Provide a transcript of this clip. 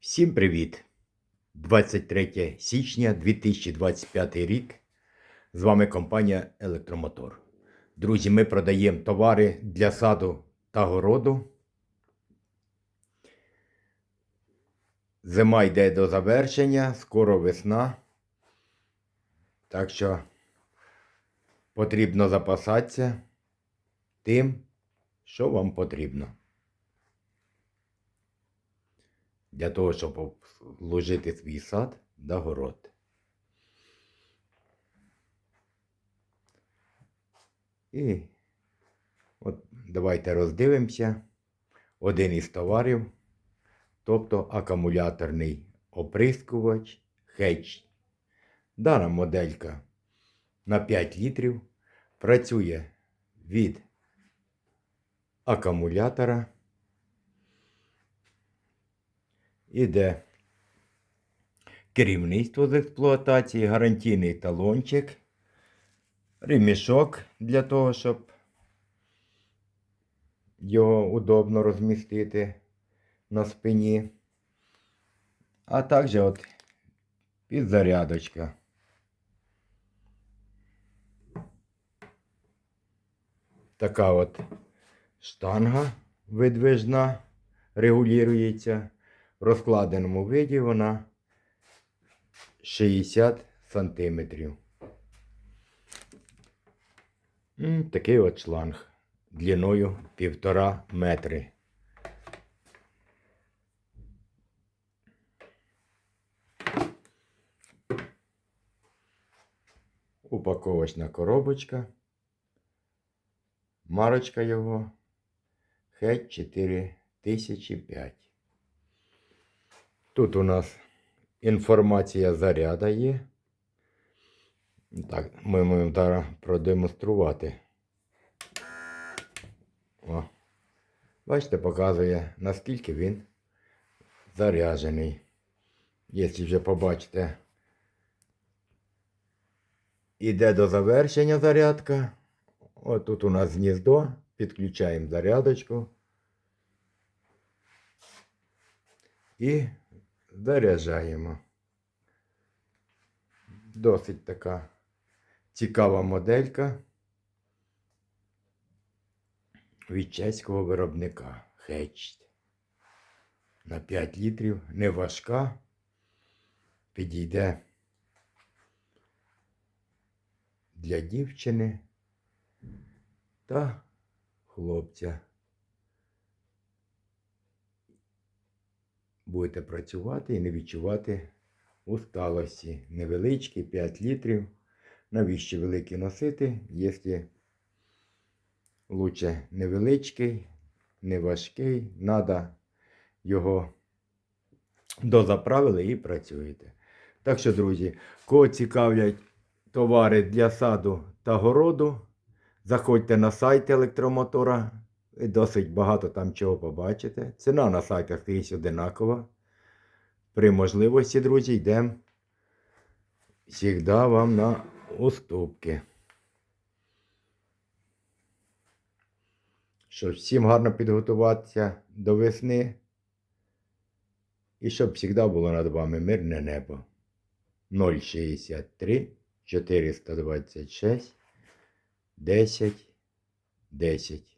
Всім привіт! 23 січня 2025 рік. З вами компанія Електромотор. Друзі, ми продаємо товари для саду та городу. Зима йде до завершення, скоро весна. Так що потрібно запасатися тим, що вам потрібно. Для того, щоб вложити свій сад та город. І от давайте роздивимося один із товарів, тобто акумуляторний оприскувач Hedge. Дана моделька на 5 літрів працює від акумулятора. Іде керівництво з експлуатації, гарантійний талончик, ремішок для того, щоб його удобно розмістити на спині. А також от підзарядочка. Така от штанга видвижна, регулюється. Розкладеному виді вона 60 сантиметрів. Такий от шланг длиною півтора метри. Упаковочна коробочка. Марочка його Хет 4005. Тут у нас інформація заряда є. Так, ми можемо зараз продемонструвати. О. Бачите, показує, наскільки він заряджений. Якщо вже побачите, іде до завершення зарядка. От тут у нас гніздо, підключаємо зарядочку. І заряджаємо. Досить така цікава моделька від чеського виробника Hedged. На 5 літрів не важка, підійде для дівчини та хлопця. Будете працювати і не відчувати усталості. Невеличкі 5 літрів. Навіщо великий носити, якщо лучше невеличкий, не важкий, треба його дозаправили і працюєте. Так що, друзі, кого цікавлять товари для саду та городу, заходьте на сайт електромотора. Ви досить багато там чого побачите. Ціна на сайтах скрізь одинакова. При можливості, друзі, йдемо завжди вам на уступки. Щоб всім гарно підготуватися до весни. І щоб завжди було над вами мирне небо. 063 426 10 10